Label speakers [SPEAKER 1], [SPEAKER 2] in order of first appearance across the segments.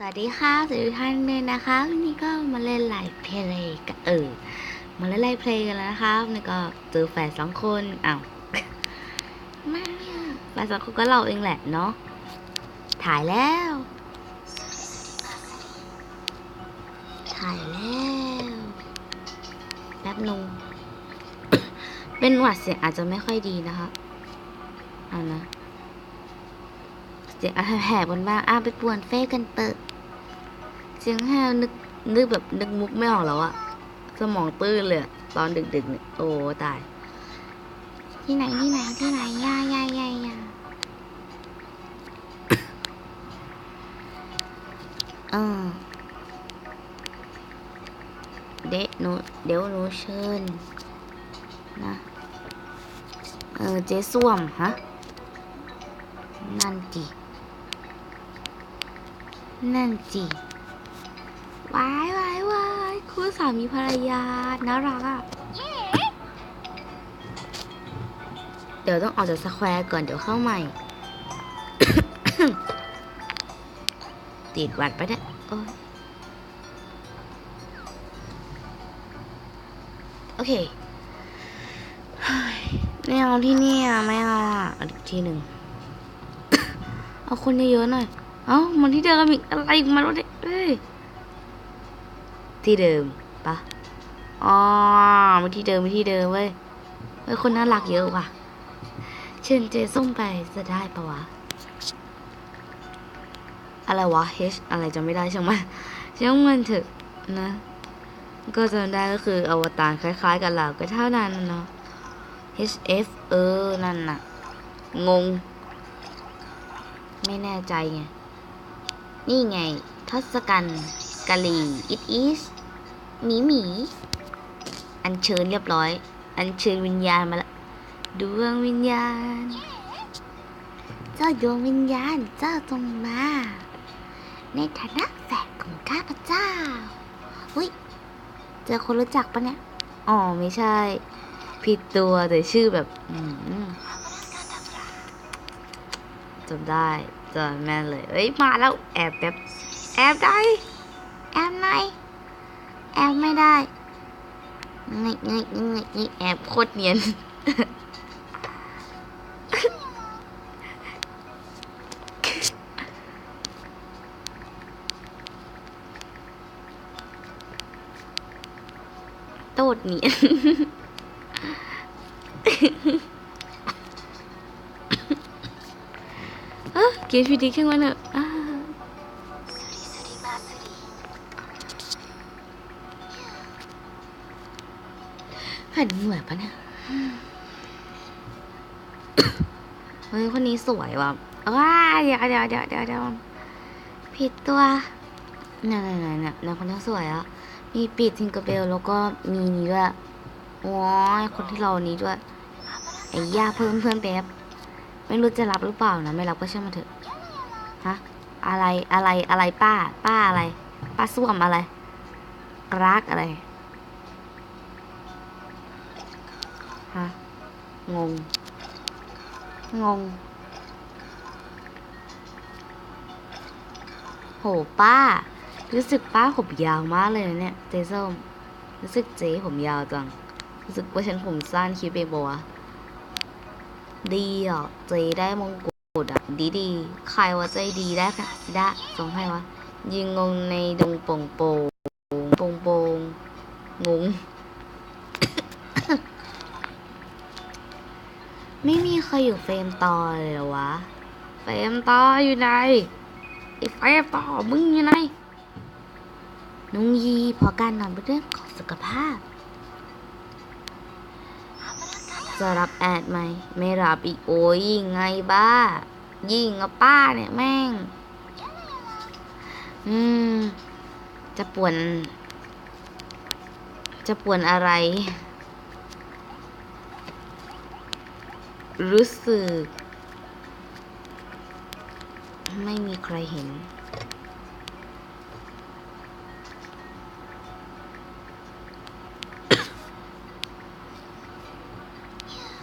[SPEAKER 1] สวัสดีค่ะสวัสดีท่านเลยนะคะวันนี้ก็มาเล่นไลฟ์เพลย์กันเออมาเล่นไลฟ์เพลย์กันแล้วนะคะนี่ก็เจอแฝดสองคนอ้าวม่อะแฝดสองคนก็เราเองแหละเนาะถ่ายแล้ว ถ่ายแล้วแป๊บนึงเป็นหวัดเสียงอาจจะไม่ค่อยดีนะคะเอานะเสียงอะไรแหบกันบ้างอ้าไปป่วนเฟ้กันเปิด สียงแหบนึกนึกแบบนึกมุกไม่ออกแล้วอะสมองตื้นเลยอะตอนดึกๆเนี่ยโอ้ตาย ที่ไหนที่ไหนที่ไหนย่าย่าย่าย่าเออเดะหนูเดี๋ยวหนูเชิญนะเออเจ๊ส้วมฮะนั่นจีนั่นจี วายวายวายคู่สามีภรรยา น่ารักอะ เดี๋ยวต้องออกจากสแควร์ก่อนเดี๋ยวเข้าใหม่ ติดหวัดไปะเนี่ยโอ้ยโอเคไม่เอาที่นี่อะไม่เอาอะอีกทีหนึ่ง เอาคนเยอะๆหน่อย เอ้ามันที่เดิมอีกอะไรอีกมาวะเนี่ยเอ้ย ที่เดิมปะอ๋อมาที่เดิมมาที่เดิมเว้ยเว้ยคนน่ารักเยอะว่ะ เชิญเจส้มไปจะได้ปะวะ อะไรวะ H อะไรจะไม่ได้ช่างมันช่างมันเถอะนะ ก็จำได้ก็คืออวตารคล้ายๆ กับเราก็เท่านั้นเนาะ HF เออ นั่นน่ะ งง ไม่แน่ใจไง นี่ไงทศกัณฐ์กะหรี่อิทอิส หมีหมีอันเชิญเรียบร้อย อันเชิญวิญญาณมาละดวงวิญญาณ เจ้าดวงวิญญาณเจ้าจงมา ในฐานะแฝดของข้าพเจ้าอุ้ยเจอคนรู้จักปะเนี่ยอ๋อไม่ใช่ ผิดตัวแต่ชื่อแบบอืจำได้จำแม่นเลยเอ้ยมาแล้วแอบแป๊บแอบได้แอบไหน แอบไม่ได้นี่นี่นี่นี่แอบโคตรเนียน โตดเนียนเออเกมพีดีขึ้นมาเนอะ สวยว่ะว้าเดี๋ยวเดี๋ยวเดี๋ยวเดี๋ยวเดี๋ยวผิดตัวเนี่ยเนี่ยเนี่ยเนี่ยคนนี้สวยอะ มีปีดทิงเกอร์เบลแล้วก็มีนี้ด้วยโอ้ยคนที่เรานี้ด้วยไอ้ย่าเพิ่มเพื่อนแป๊บไม่รู้จะรับหรือเปล่านะไม่รับก็ช่างมาเถอะฮะอะไรอะไรอะไรป้า ป้าอะไร ป้าส้วมอะไรกรักอะไรฮะงงงง ป้า รู้สึกป้าผมยาวมากเลยนะเนี่ยเจ๊ส้มรู้สึกเจ๊ผมยาวจัง รู้สึกว่าฉันผมสั้นคิดไปบัวะดีอะเจได้มงกุฎอะดีดีใครว่าใจดีได้ค่ะได้ส่งให้วะยิงงงในดงโป่งโป่งโป่งโป่งงงไม่มีใครอยู่เฟรมต่อเลยวะ เฟรมต่ออยู่ไหน ไอ้เฟต่อมึงอยู่ไหนนุงยีพอการนอนเป็นเรื่องของสุขภาพ จะรับแอดไหม ไม่รับอีกโอ้ยยิงไงบ้า ยิงกับป้าเนี่ยแม่ง อืม จะป่วน จะป่วนอะไร รู้สึก ไม่มีใครเห็น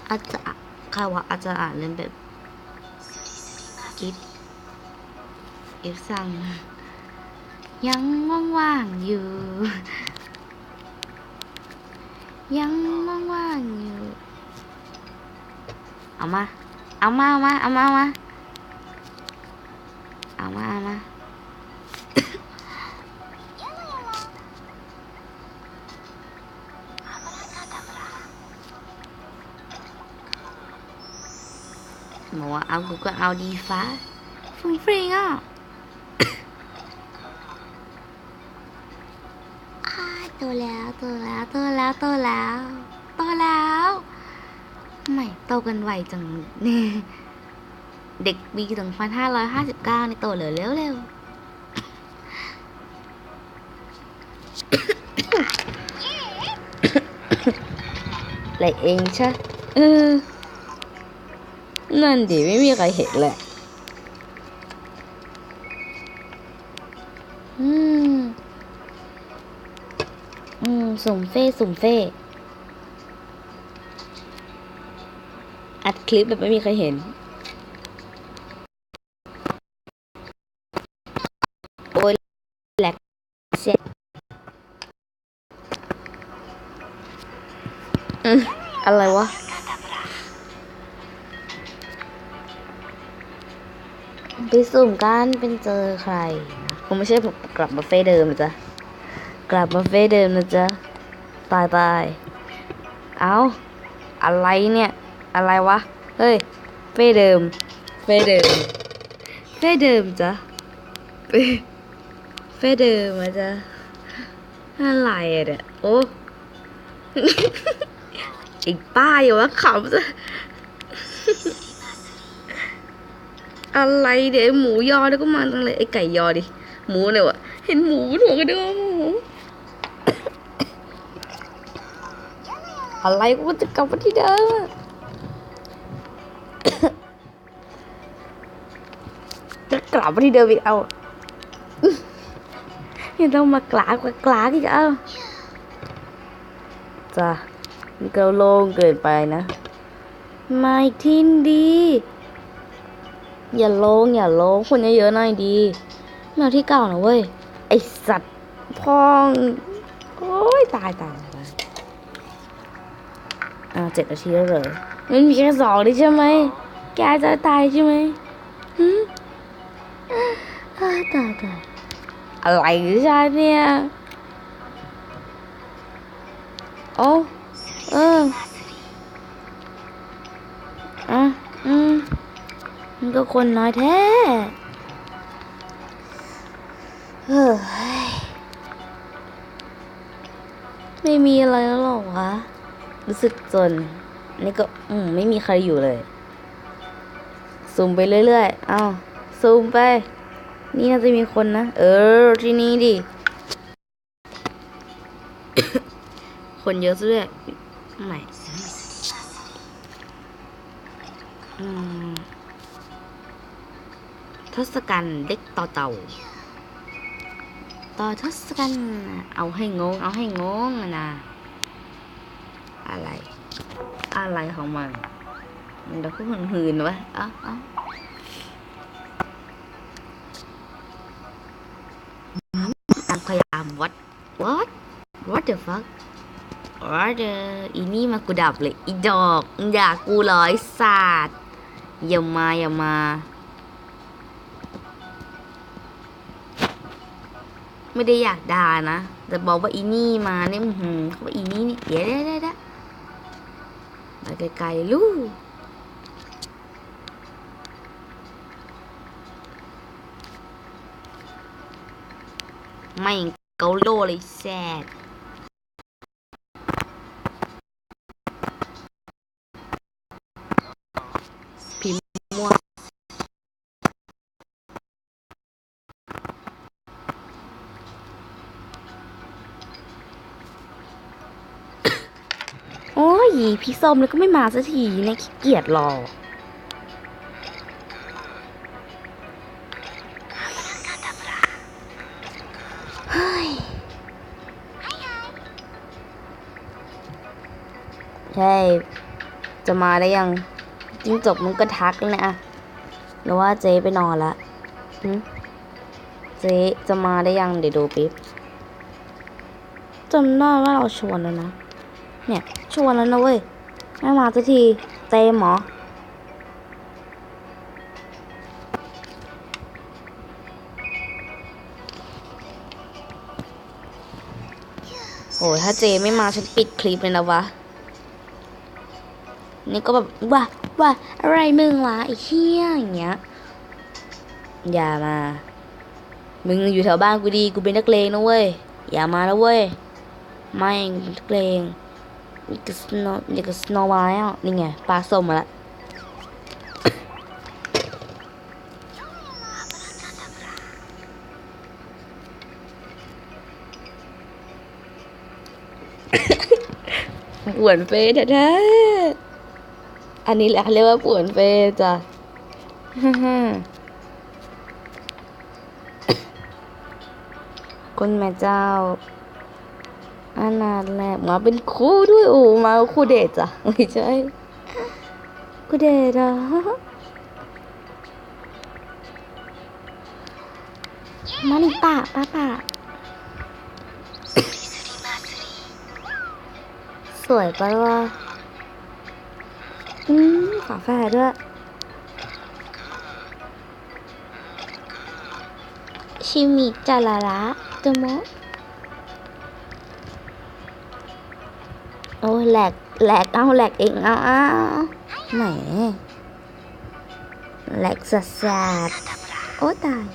[SPEAKER 1] อาจจะใครว่าอาจจะอ่านเล่นแบบกิฟอิฟซังยังว่างๆอยู่ ยังว่างๆอยู่ เอามา เอามา เอามา เอามาเอามา กว่าเอากูก็เอาดีฟ้าฟุ้งฟริงอะอ้าโตแล้วโตแล้วโตแล้วโตแล้วโตแล้วไม่โตกันไวจังเนี่ยเด็กปีสองพันห้าร้อยห้าสิบเก้าในโตเหลือเร็วเร็วอะไรเองใช่เออ นั่นดิไม่มีใครเห็นแหละอืม อืมสุ่มเฟ่สุ่มเฟ่อัดคลิปแบบไม่มีใครเห็น โอ้ยแหลกเซ็ตอืมอะไรวะ ไปสุ่มกันเป็นเจอใครคงไม่ใช่ผมกลับมาเฟ่เดิมนะจ๊ะกลับมาเฟ่เดิมนะจ๊ะตายตายเอาอะไรเนี่ย อะไรวะ เฮ้ย เฟ่เดิม เฟ่เดิม เฟ่เดิมจ้ะเฟ่เฟ่เดิมอะจ๊ะอะไรอะเนี่ยโอ้อีกป้าอยู่วะขำซะ อะไรเดี๋ยวหมูยอแล้วก็มาตั้งเลยไอ้ไก่ยอดิ หมูเนี่ยวะเห็นหมูถูกกันด้วยหมูอะไรกูจะกลับมาที่เดิมจะกลับมาที่เดิมอีกเอายังต้องมากลากมากลากอีกเอาจ้ะนี่ก็โล่งเกินไปนะ มาอีกทีดี อย่าลงอย่าลงคนเยอะๆหน่อยดีแมวที่เก่านะเว้ย ไอสัตว์พอง โอ้ยตายตายตายอ่าเจ็ดนาทีแล้วเหรอมันมีแค่สองดิใช่ไหม แกจะตายใช่ไหมหืมตายตายอะไรใช่เนี่ย โอ้ เออ ก็คนน้อยแท้เฮ้ยไม่มีอะไรแล้วหรอวะ รู้สึกจน นี่ก็อืมไม่มีใครอยู่เลย ซูมไปเรื่อยๆ เอาซูมไป นี่น่าจะมีคนนะ เออ ที่นี่ดิ คนเยอะซะด้วยไม่อืม ทศกัณฐ์เด็กต่อเต่า ต่อทศกัณฐ์เอาให้งง เอาให้งงนะอะไร อะไรของมันมันเดี๋ยวก็หืนๆวะเอ้าเอ้าตามพยายาม what what what the fuck what the อีนี่มากูดับเลย อีดอก อยากกูเหรอไอ้สัตว์อย่ามาอย่ามา ไม่ได้อยากด่านะ แต่บอกว่าอีนี่มาเนี่ยหืมเขาว่าอีนี่นี่เดี๋ยวเดี๋ยวเดี๋ยวเดี๋ยวไปไกลๆลูกไม่เกาโลเลยแซดพิมพ์มั่ว โอ้ย พี่ส้มแล้วก็ไม่มาสักทีนี่ยขี้เกียจรอเฮ้ยใช่จะมาได้ยังจิ้งจกมึงก็ทักแล้วนะอะหรือว่าเจ๊ไปนอนละเจ๊จะมาได้ยังเดี๋ยวดูปิ๊บจำได้ว่าเราชวนแล้วนะ เนี่ยชวนแล้วนะเว้ย ไม่มาสักที เต็มหรอโอ้ยถ้าเจไม่มาฉันปิดคลิปเลยนะวะ นี่ก็แบบว่าว่าอะไรมึงวะไอ้เหี้ยอย่างเงี้ย อย่ามา มึงอยู่แถวบ้านกูดี กูเป็นนักเลงนะเว้ย อย่ามาแล้วเว้ย ไม่เป็นนักเลง นี่ก็สโนนี่ก็สโนไวท์อะนี่ไงปลาส้มมาละป่วนเฟสแท้ๆอันนี้แหละเรียกว่าป่วนเฟสจ้ะคุณแม่เจ้า อันนั้นแหละมาเป็นคู่ด้วยโอ้มาคู่เดทจ้ะไม่ใช่คู่เดทอะมานี่ป้าป้าป้าสวยปะวะอืมฝาแฝดด้วยชิมิจาราระจโม โอ้ยแหลกแหลกเอาแหลกเองเอาเอาไหนแหลกสัสสัสโอ้ตาย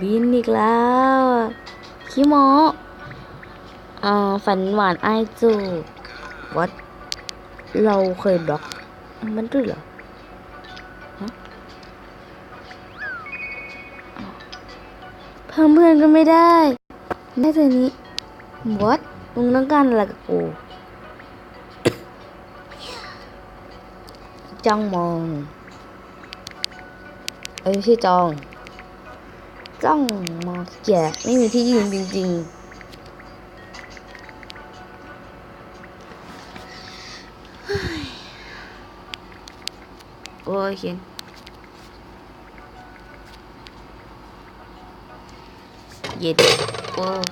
[SPEAKER 1] บินอีกแล้วคิโมะอ่าฝันหวานไอายจูวัดเราเคยบล็อกมันด้วยเหรอเพิ่มเพื่อนก็ไม่ได้ ได้แต่นี้ what มึงต้องการอะไรกับกูจ้องมองเอ้ย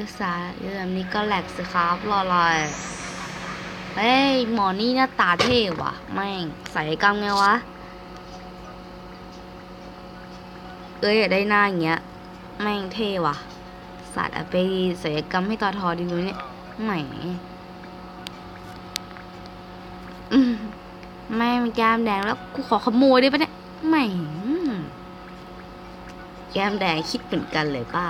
[SPEAKER 1] ไม่ใช่จองจ้องมองแก่ไม่มีที่ยืนจริงๆโอ้ยเขียนเย็นโอ้อายุสาเรื่องนี้ก็แหลกสิครับรอลอยเฮ้ยหมอนี่หน้าตาเท่ว่ะแม่งใส่กรรมไงวะ เอ้ยได้หน้าอย่างเงี้ย แม่งเท่ว่ะสัตว์อะไปศัลยกรรมให้ตอทอดีกว่านี่ยแหมอืมแม่งแก้มแดงแล้วกูขอขโมยได้ปะเนี่ยแหมแก้มแดงคิดเหมือนกันเลยป้า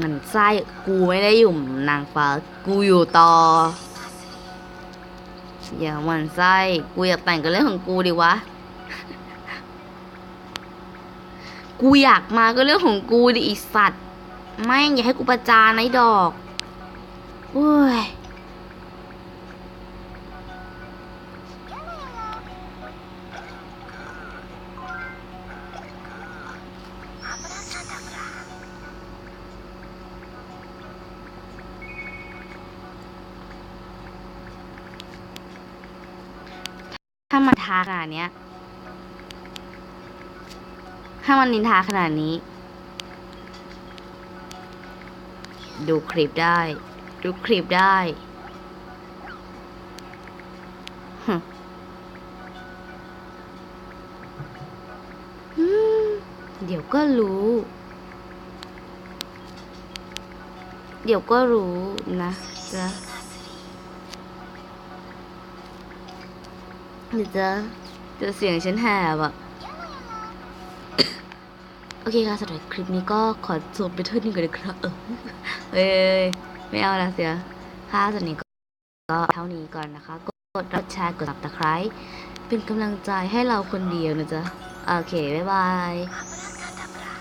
[SPEAKER 1] มันไส้กูไม่ได้อยู่นางฟ้า กูอยู่ต่อ อย่าหมันไส้กูอยากแต่งกับเรื่องของกูดิวะ กูอยากมาก็เรื่องของกูดิอีสัตว์ ไม่อย่าให้กูประจานไอ้ดอกโอ้ย ถ้ามันทาขนาดเนี้ย ถ้ามันนินทาขนาดนี้ ดูคลิปได้ ดูคลิปได้เดี๋ยวก็รู้ เดี๋ยวก็รู้นะจ๊ะ หรือจะจะเสียงฉันแหบอะโอเคค่ะสำหรับคลิปนี้ก็ขอจบไปเท่านี้ก่อนนะครับเออเอ้ยไม่เอาละเสียค่ะสำหรับนี้ก็เท่านี้ก่อนนะคะ กดรับแชร์กดติดตามให้เป็นกำลังใจให้เราคนเดียวนะจ๊ะ โอเค บ๊ายบาย